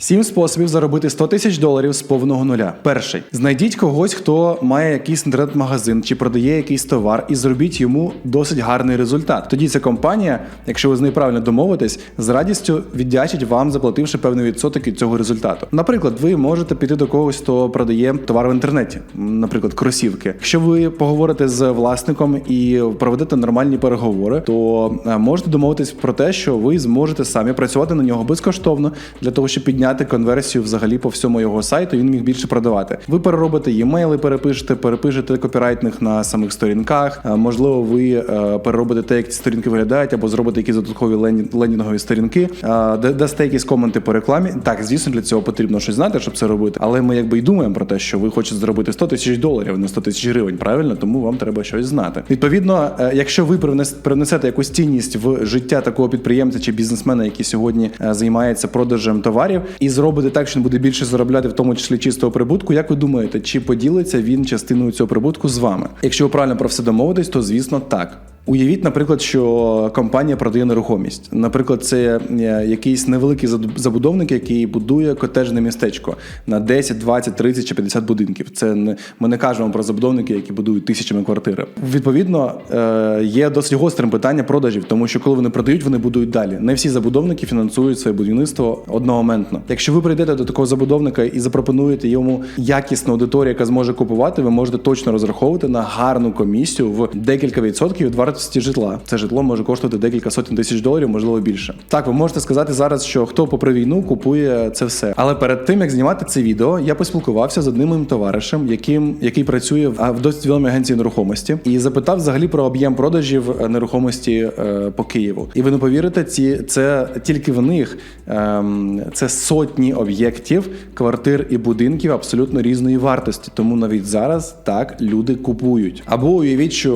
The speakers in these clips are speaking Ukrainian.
Сім способів заробити 100 тисяч доларів з повного нуля. Перший знайдіть когось, хто має якийсь інтернет-магазин чи продає якийсь товар, і зробіть йому досить гарний результат. Тоді ця компанія, якщо ви з нею правильно домовитесь, з радістю віддячить вам, заплативши певний відсоток від цього результату. Наприклад, ви можете піти до когось, хто продає товар в інтернеті, наприклад, кросівки. Якщо ви поговорите з власником і проведете нормальні переговори, то е, можете домовитись про те, що ви зможете самі працювати на нього безкоштовно для того, щоб підняти конверсію взагалі по всьому його сайту. Він міг більше продавати. Ви переробите e-мейли, перепишете, перепишете копірайтних на самих сторінках. Е, Можливо, ви е, переробите те, як ці сторінки виглядають, або зробите якісь додаткові ленінгові сторінки, е, дасте якісь коменти по рекламі. Так, звісно, для цього потрібно щось знати, щоб це робити. Але ми якби й думаємо про те, що ви хочете зробити 100 тисяч доларів, не 100 тисяч гривень. Правильно, тому вам треба щось знати. Відповідно, якщо ви привнесете якусь цінність в життя такого підприємця чи бізнесмена, який сьогодні займається продажем товарів, і зробите так, що він буде більше заробляти, в тому числі чистого прибутку. Як ви думаєте, чи поділиться він частиною цього прибутку з вами? Якщо ви правильно про все домовитесь, то звісно так. Уявіть, наприклад, що компанія продає нерухомість. Наприклад, це е, якийсь невеликий забудовник, який будує котежне містечко на 10, 20, 30 чи 50 будинків. Це не ми не кажемо про забудовники, які будують тисячами квартири. Відповідно, е, є досить гострим питання продажів, тому що коли вони продають, вони будують далі. Не всі забудовники фінансують своє будівництво одномоментно. Якщо ви прийдете до такого забудовника і запропонуєте йому якісну аудиторію, яка зможе купувати, ви можете точно розраховувати на гарну комісію в декілька відсотків від вартості житла. Це житло може коштувати декілька сотень тисяч доларів, можливо більше. Так, ви можете сказати зараз, що хто попри війну купує це все. Але перед тим як знімати це відео, я поспілкувався з одним моїм товаришем, яким який працює в в досить відомій агенції нерухомості, і запитав взагалі про об'єм продажів е, нерухомості е, по Києву. І ви не повірите, ці це тільки в них ем, це сотні об'єктів, квартир і будинків абсолютно різної вартості. Тому навіть зараз так люди купують. Або уявіть, що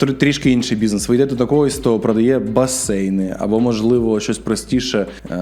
тр- трішки інший бізнес. Ви йдете до когось, хто продає басейни, або можливо щось простіше е,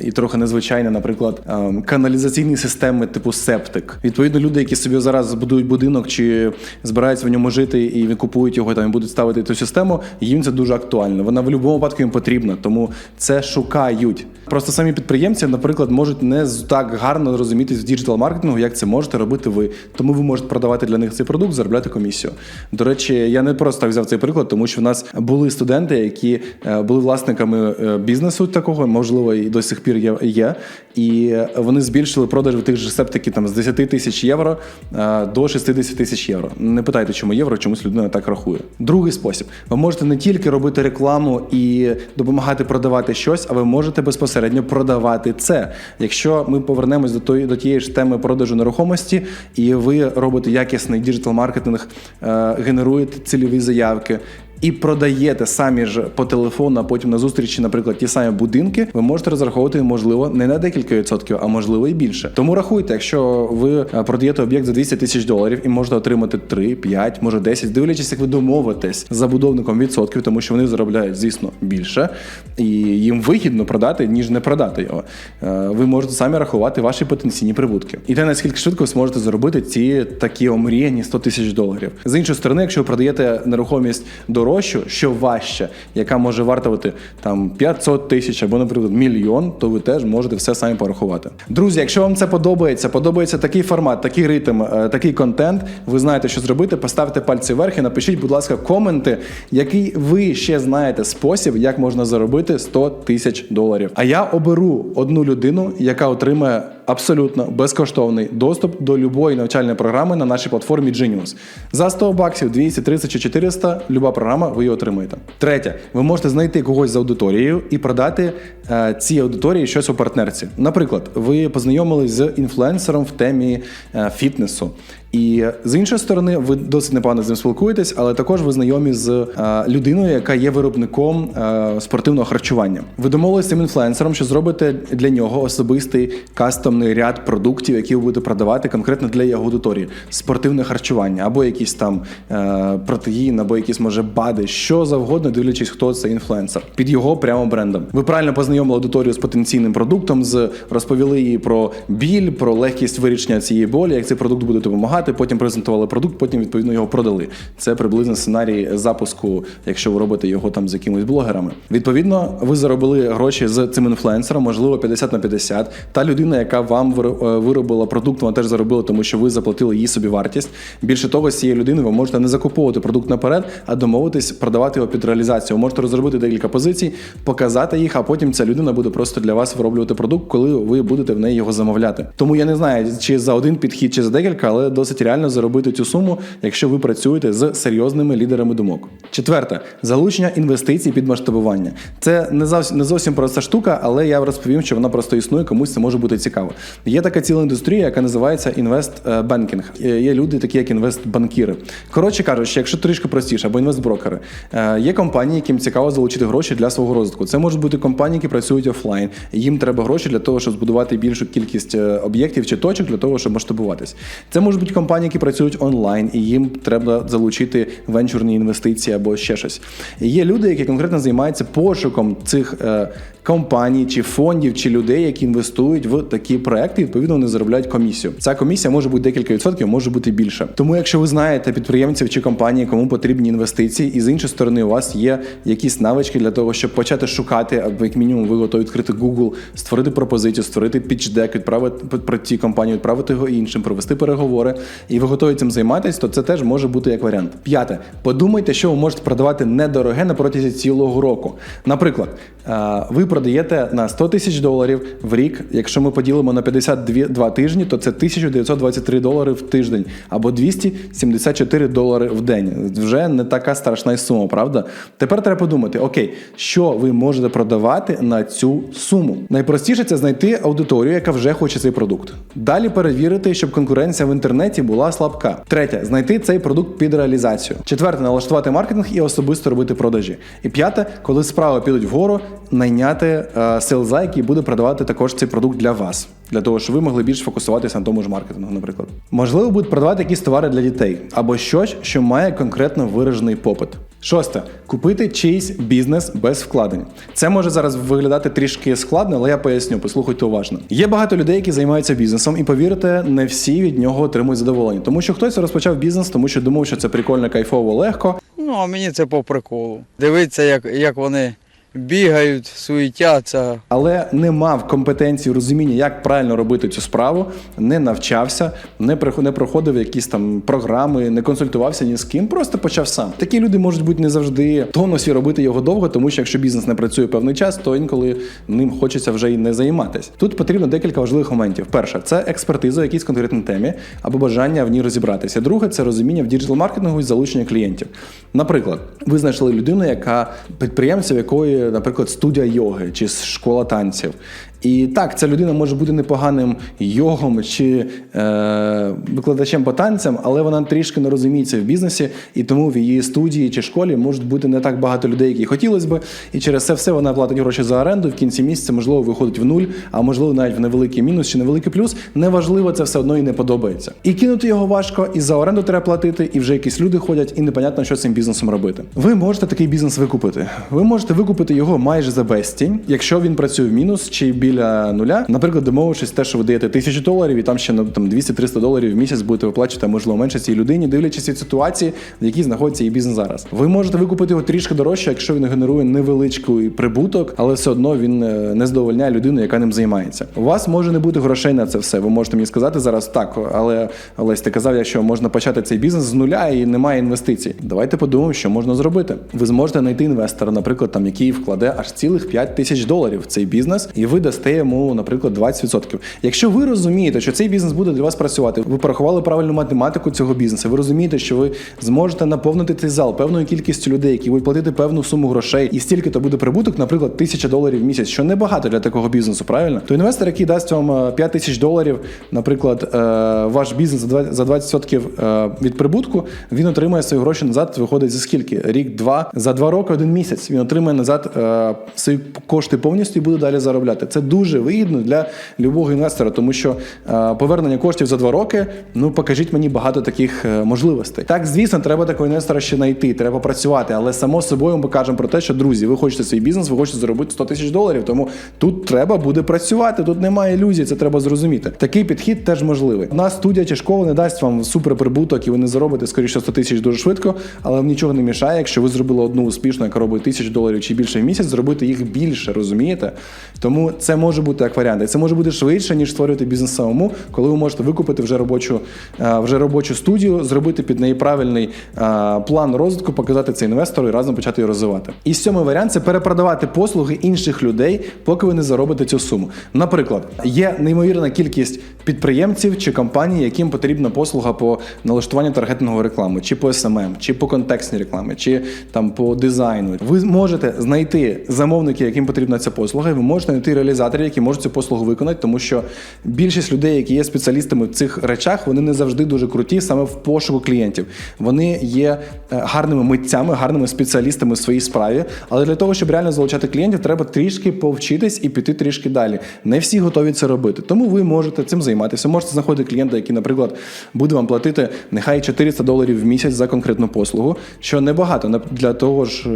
і трохи незвичайне, наприклад, е, каналізаційні системи типу септик. Відповідно, люди, які собі зараз збудують будинок чи збираються в ньому жити і купують його там і будуть ставити цю систему, їм це дуже актуально. Вона в будь-якому випадку їм потрібна, тому це шукають. Просто самі підприємці, наприклад, можуть не так гарно розумітись в діджитал-маркетингу, як це можете робити ви. Тому ви можете продавати для них цей продукт, заробляти комісію. До речі, я не просто так взяв цей приклад, тому що в нас були студенти, які е, були власниками е, бізнесу такого, можливо, і до сих пір є. І вони збільшили продажі тих же септиків там з 10 тисяч євро е, до 60 тисяч євро. Не питайте, чому євро, чомусь людина так рахує. Другий спосіб: ви можете не тільки робити рекламу і допомагати продавати щось, а ви можете безпосередньо продавати це. Якщо ми повернемось до тої до тієї ж теми продажу нерухомості, і ви робите якісний діджитал-маркетинг, е, генеруєте цільові заявки. І продаєте самі ж по телефону, а потім на зустрічі, наприклад, ті самі будинки, ви можете розраховувати, можливо, не на декілька відсотків, а можливо і більше. Тому рахуйте, якщо ви е, продаєте об'єкт за 200 тисяч доларів і можете отримати 3, 5, може 10, дивлячись, як ви домовитесь з забудовником відсотків, тому що вони заробляють, звісно, більше, і їм вигідно продати, ніж не продати його. Е, Ви можете самі рахувати ваші потенційні прибутки. І те, наскільки швидко ви зможете заробити ці такі омріяні 100 тисяч доларів. З іншої сторони, якщо ви продаєте нерухомість дорожчу, що важче, яка може вартувати там 500 тисяч або, наприклад, мільйон, то ви теж можете все самі порахувати. Друзі, якщо вам це подобається, подобається такий формат, такий ритм, е, такий контент, ви знаєте, що зробити. Поставте пальці вверх і напишіть, будь ласка, коменти, який ви ще знаєте спосіб, як можна заробити 100 тисяч доларів. А я оберу одну людину, яка отримає абсолютно безкоштовний доступ до любої навчальної програми на нашій платформі Genius. За 100 баксів, 200, 300 чи 400, люба програма, ви її отримаєте. Третє, ви можете знайти когось з аудиторією і продати е, цій аудиторії щось у партнерці. Наприклад, ви познайомились з інфлюенсером в темі е, фітнесу. І з іншої сторони, ви досить непогано з ним спілкуєтесь, але також ви знайомі з е, людиною, яка є виробником е, спортивного харчування. Ви домовилися цим інфлюенсером, що зробите для нього особистий кастомний ряд продуктів, які ви будете продавати конкретно для його аудиторії, спортивне харчування, або якісь там е, протеїн, або якісь може бади, що завгодно, дивлячись, хто це інфлюенсер під його прямо брендом. Ви правильно познайомили аудиторію з потенційним продуктом, з розповіли їй про біль, про легкість вирішення цієї болі, як цей продукт буде допомагати. Потім презентували продукт, потім відповідно його продали. Це приблизно сценарій запуску, якщо ви робите його там з якимись блогерами. Відповідно, ви заробили гроші з цим інфлюенсером, можливо, 50 на 50. Та людина, яка вам е, виробила продукт, вона теж заробила, тому що ви заплатили їй собі вартість. Більше того, з цієї людини ви можете не закуповувати продукт наперед, а домовитись продавати його під реалізацію. Ви можете розробити декілька позицій, показати їх, а потім ця людина буде просто для вас вироблювати продукт, коли ви будете в неї його замовляти. Тому я не знаю, чи за один підхід, чи за декілька, але досить реально заробити цю суму, якщо ви працюєте з серйозними лідерами думок. Четверте залучення інвестицій під масштабування. Це не зовсім не зовсім проста штука, але я розповім, що вона просто існує, комусь це може бути цікаво. Є така ціла індустрія, яка називається інвестбанкінг. Є люди, такі як інвестбанкіри. Коротше кажучи, якщо трішки простіше, або інвестброкери, Е, є компанії, яким цікаво залучити гроші для свого розвитку. Це можуть бути компанії, які працюють офлайн. Їм треба гроші для того, щоб збудувати більшу кількість е, об'єктів чи точок для того, щоб масштабуватись. Це можуть бути компанії, які працюють онлайн, і їм треба залучити венчурні інвестиції або ще щось. Є люди, які конкретно займаються пошуком цих е, компаній чи фондів, чи людей, які інвестують в такі проекти, і відповідно вони заробляють комісію. Ця комісія може бути декілька відсотків, може бути більше. Тому, якщо ви знаєте підприємців чи компанії, кому потрібні інвестиції, і з іншої сторони, у вас є якісь навички для того, щоб почати шукати, або як мінімум, ви готові відкрити Google, створити пропозицію, створити pitch-deck, відправити про ці компанії, відправити його іншим, провести переговори, і ви готові цим займатися, то це теж може бути як варіант. П'яте, подумайте, що ви можете продавати недороге на протязі цілого року. Наприклад, е, ви продаєте на 100 тисяч доларів в рік. Якщо ми поділимо на 52 тижні, то це 1923 долари в тиждень або 274 долари в день. Вже не така страшна сума, правда? Тепер треба подумати: окей, що ви можете продавати на цю суму. Найпростіше це знайти аудиторію, яка вже хоче цей продукт. Далі перевірити, щоб конкуренція в інтернеті була слабка. Третє знайти цей продукт під реалізацію. Четверте налаштувати маркетинг і особисто робити продажі. І п'яте, коли справи підуть вгору, найняти е, селза, який буде продавати також цей продукт для вас. Для того, щоб ви могли більш фокусуватися на тому ж маркетингу, наприклад. Можливо, будуть продавати якісь товари для дітей або щось, що має конкретно виражений попит. Шосте купити чийсь бізнес без вкладень. Це може зараз виглядати трішки складно, але я поясню, послухайте уважно. Є багато людей, які займаються бізнесом, і повірте, не всі від нього отримують задоволення, тому що хтось розпочав бізнес, тому що думав, що це прикольно, кайфово, легко. Ну, а мені це по приколу. Дивитися, як, як вони бігають, суетяться. але не мав компетенції розуміння, як правильно робити цю справу, не навчався, не не проходив якісь там програми, не консультувався ні з ким, просто почав сам. Такі люди можуть бути не завжди тонусі робити його довго, тому що якщо бізнес не працює певний час, то інколи ним хочеться вже й не займатися. Тут потрібно декілька важливих моментів. Перше, це експертиза в якійсь конкретній темі або бажання в ній розібратися. Друге, це розуміння в діджитал-маркетингу і залучення клієнтів. Наприклад, ви знайшли людину, яка підприємця, в якої, наприклад, студія йоги чи школа танців. І так, ця людина може бути непоганим йогом чи е, викладачем по танцям, але вона трішки не розуміється в бізнесі, і тому в її студії чи школі можуть бути не так багато людей, які хотілося би. І через це все вона платить гроші за оренду. В кінці місяця, можливо, виходить в нуль, а можливо, навіть в невеликий мінус чи невеликий плюс. Неважливо, це все одно і не подобається. І кинути його важко, і за оренду треба платити, і вже якісь люди ходять, і непонятно, що з цим бізнесом робити. Ви можете такий бізнес викупити. Ви можете викупити його майже за безцінь, якщо він працює в мінус чи біля нуля. Наприклад, домовившись те, що ви даєте тисячу доларів, і там ще ну, там 200-300 доларів в місяць будете виплачувати, можливо менше цій людині, дивлячись від ситуації, в якій знаходиться її бізнес зараз. Ви можете викупити його трішки дорожче, якщо він генерує невеличкий прибуток, але все одно він е, не задовольняє людину, яка ним займається. У вас може не бути грошей на це все. Ви можете мені сказати зараз так, але Олесь, ти казав, якщо можна почати цей бізнес з нуля і немає інвестицій. Давайте подумаємо, що можна зробити. Ви зможете знайти інвестора, наприклад, там який вкладе аж цілих 5 тисяч доларів в цей бізнес, і ви дасте йому, наприклад, 20%. Якщо ви розумієте, що цей бізнес буде для вас працювати, ви порахували правильну математику цього бізнесу, ви розумієте, що ви зможете наповнити цей зал певною кількістю людей, які будуть платити певну суму грошей, і стільки то буде прибуток, наприклад, тисяча доларів в місяць, що небагато для такого бізнесу, правильно? То інвестор, який дасть вам е, 5 тисяч доларів, наприклад, е, ваш бізнес за 20 за 20% е, від прибутку, він отримує свої гроші назад. Виходить за скільки? Рік, два за два роки, один місяць. Він отримує назад е, свої кошти повністю і буде далі заробляти. Це дуже вигідно для любого інвестора, тому що е, повернення коштів за два роки. Ну покажіть мені багато таких е, можливостей. Так, звісно, треба такого інвестора ще знайти, треба працювати, але само собою ми кажемо про те, що друзі, ви хочете свій бізнес, ви хочете заробити 100 тисяч доларів. Тому тут треба буде працювати. Тут немає ілюзій, це треба зрозуміти. Такий підхід теж можливий. У нас студія чи школа не дасть вам суперприбуток, і ви не заробите скоріше 100 тисяч дуже швидко, але вам нічого не мішає, якщо ви зробили одну успішну, яка робить тисяч доларів чи більше в місяць, зробити їх більше, розумієте? Тому це може бути як варіант. І це може бути швидше, ніж створювати бізнес самому, коли ви можете викупити вже робочу, е, вже робочу студію, зробити під неї правильний е, план розвитку, показати це інвестору і разом почати її розвивати. І сьомий варіант це перепродавати послуги інших людей, поки ви не заробите цю суму. Наприклад, є неймовірна кількість підприємців чи компаній, яким потрібна послуга по налаштуванню таргетингової реклами, чи по SMM, чи по контекстній рекламі, чи там по дизайну. Ви можете знайти замовників, яким потрібна ця послуга, і ви можете знайти реалізаторів, які можуть цю послугу виконати, тому що більшість людей, які є спеціалістами в цих речах, вони не завжди дуже круті саме в пошуку клієнтів. Вони є е, гарними митцями, гарними спеціалістами в своїй справі. Але для того, щоб реально залучати клієнтів, треба трішки повчитись і піти трішки далі. Не всі готові це робити. Тому ви можете цим займатися. Можете знаходити клієнта, який, наприклад, буде вам платити нехай 400 доларів в місяць за конкретну послугу, що небагато для того ж е,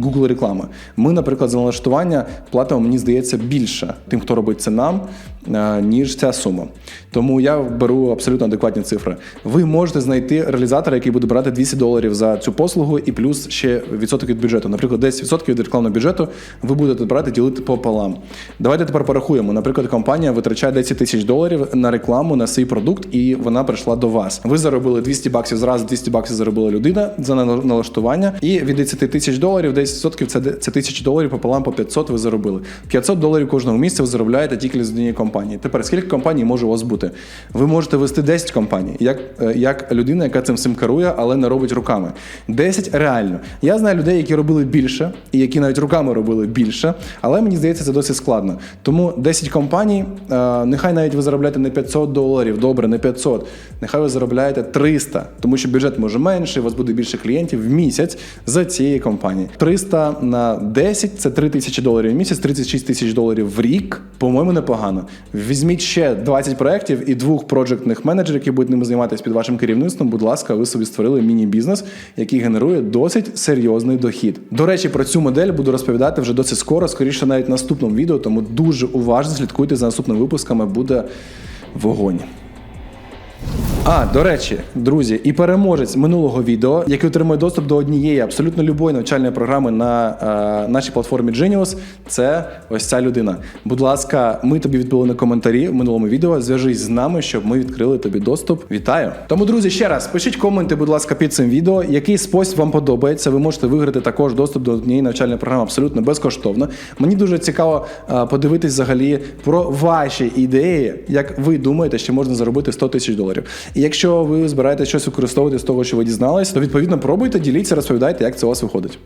Google реклами. Ми, наприклад, за налаштування платимо, мені здається, більше тим, хто робить це нам, ніж ця сума. Тому я беру абсолютно адекватні цифри. Ви можете знайти реалізатора, який буде брати 200 доларів за цю послугу, і плюс ще відсоток від бюджету. Наприклад, 10% від рекламного бюджету ви будете брати ділити пополам. Давайте тепер порахуємо. Наприклад, компанія витрачає 10 тисяч доларів на рекламу на свій продукт, і вона прийшла до вас. Ви заробили 200 баксів зразу, 200 баксів заробила людина за налаштування. І від 10 тисяч доларів 10% це, це тисячі доларів пополам по 500 ви заробили. 500 доларів кожного місяця ви заробляєте тільки з однієї компанії. Тепер скільки компаній може у вас бути? Ви можете вести 10 компаній, як, е, як людина, яка цим всім керує, але не робить руками. 10 реально. Я знаю людей, які робили більше, і які навіть руками робили більше, але мені здається, це досить складно. Тому 10 компаній, е, нехай навіть ви заробляєте не 500 доларів, добре, не 500, нехай ви заробляєте 300, тому що бюджет може менший, у вас буде більше клієнтів в місяць за цієї компанії. 300 на 10 це 3 тисячі доларів в місяць, 36 тисяч доларів в рік. По-моєму, непогано. Візьміть ще 20 проєктів і двох проджектних менеджерів, які будуть ними займатися під вашим керівництвом. Будь ласка, ви собі створили міні-бізнес, який генерує досить серйозний дохід. До речі, про цю модель буду розповідати вже досить скоро, скоріше навіть в наступному відео, тому дуже уважно слідкуйте за наступними випусками. Буде вогонь. А, до речі, друзі, і переможець минулого відео, який отримує доступ до однієї абсолютно любої навчальної програми на е, нашій платформі Genius, це ось ця людина. Будь ласка, ми тобі відповіли на коментарі в минулому відео. Зв'яжись з нами, щоб ми відкрили тобі доступ. Вітаю! Тому, друзі, ще раз пишіть коменти, будь ласка, під цим відео. Який спосіб вам подобається? Ви можете виграти також доступ до однієї навчальної програми абсолютно безкоштовно. Мені дуже цікаво е, подивитись взагалі про ваші ідеї, як ви думаєте, що можна заробити 100 тисяч доларів. І якщо ви збираєте щось використовувати з того, що ви дізналися, то відповідно пробуйте, діліться, розповідайте, як це у вас виходить.